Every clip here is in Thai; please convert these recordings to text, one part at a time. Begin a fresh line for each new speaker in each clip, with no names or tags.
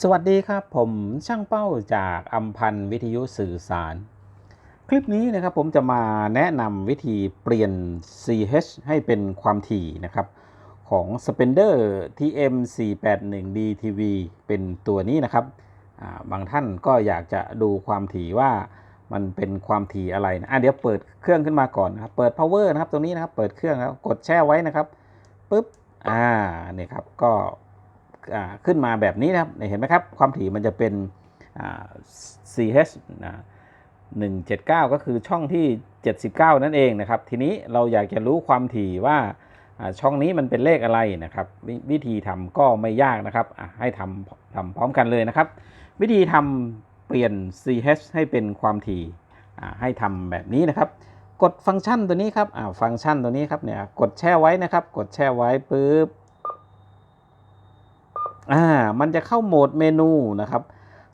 สวัสดีครับผมช่างเป้าจากอัมพันธ์วิทยุสื่อสาร คลิปนี้นะครับผมจะมาแนะนำวิธีเปลี่ยน CH ให้เป็นความถี่นะครับของ Spender TM 481 DTV เป็นตัวนี้นะครับบางท่านก็อยากจะดูความถี่ว่ามันเป็นความถี่อะไรนะะเดี๋ยวเปิดเครื่องขึ้นมาก่อนนะครับเปิด power นะครับตรงนี้นะครับเปิดเครื่องแล้วกดแช่ไว้นะครับปุ๊บอ่าเนี่ยครับก็ ขึ้นมาแบบนี้นะครับเห็นไหมครับ ความถี่มันจะเป็นอ่า CH นะ179 ก็คือช่องที่ 79 นั่นเองนะครับ ทีนี้เราอยากจะรู้ความถี่ว่าช่องนี้มันเป็นเลขอะไรนะครับววิธีทำก็ไม่ยากนะครับให้ทำทำพร้อมกันเลยนะครับ วิธีทำเปลี่ยน CH ให้เป็นความถี่ให้ทำแบบนี้นะครับ กดฟังก์ชันตัวนี้ครับฟังก์ชันตัวนี้ครับเนี่ยกดแช่ไว้นะครับ กดแช่ไว้ปุ๊บ อ่ามันจะเข้าโหมดเมนูนะครับ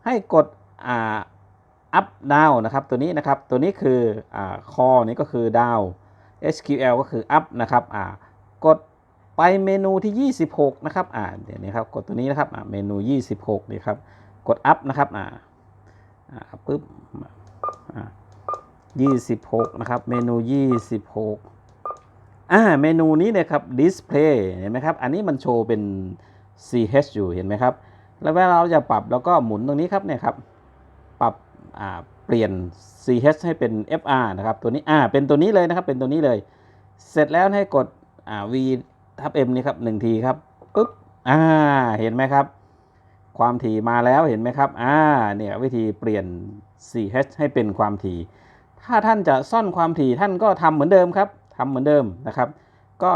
ให้กดอ่า up down นะครับตัวนี้นะครับตัวนี้คืออ่า core นี่ก็คือ down SQL ก็คือ up นะครับอ่ากดไปเมนูที่ 26 นะครับอ่าเดี๋ยวนี้ครับกดตัวนี้นะครับอ่าเมนู 26นี่ครับกด up นะครับอ่าอ่าปึ๊บอ่า26 นะครับ เมนู 26อ่าเมนูนี้เนะครับ display เห็นไหมครับ อันนี้มันโชว์เป็น ch อยู่เห็นไหมครับ แล้วเวลาเราจะปรับแล้วก็หมุนตรงนี้ครับเนี่ยครับ ปรับเปลี่ยน ch ให้เป็น fr นะครับ ตัวนี้อ่าเป็นตัวนี้เลยนะครับ เป็นตัวนี้เลย เสร็จแล้วให้กดอ่า v ทับ m นี่ครับหนึ่งทีครับปุ๊บอ่าเห็นไหมครับ ความถี่มาแล้วเห็นไหมครับอ่าเนี่ยวิธีเปลี่ยน ch ให้เป็นความถี่ ถ้าท่านจะซ่อนความถี่ท่านก็ทำเหมือนเดิมครับทำเหมือนเดิมนะครับ ก็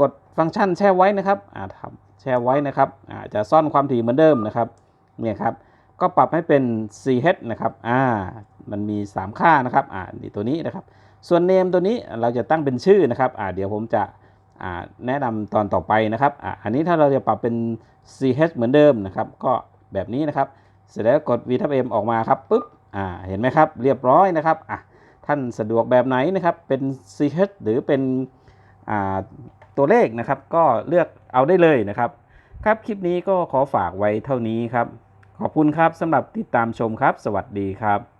กดฟังก์ชันแช่ไว้นะครับอ่าทำ แช่ไว้นะครับอ่าจะซ่อนความถี่เหมือนเดิมนะครับเนี่ยครับก็ปรับให้เป็น ch นะครับอ่ามันมี 3 ค่านะครับอ่านี่ตัวนี้นะครับ ส่วน name ตัวนี้เราจะตั้งเป็นชื่อนะครับอ่าเดี๋ยวผมจะอ่าแนะนำตอนต่อไปนะครับอ่าอันนี้ถ้าเราจะปรับเป็น ch เหมือนเดิมนะครับ ก็แบบนี้นะครับ เสร็จแล้วกด v ทับ m ออกมาครับปุ๊บอ่าเห็นไหมครับ เรียบร้อยนะครับอะท่านสะดวกแบบไหนนะครับเป็น ch หรือเป็น ตัวเลขนะครับก็เลือกเอาได้เลยนะครับ ครับคลิปนี้ก็ขอฝากไว้เท่านี้ครับ ขอบคุณครับสำหรับติดตามชมครับ สวัสดีครับ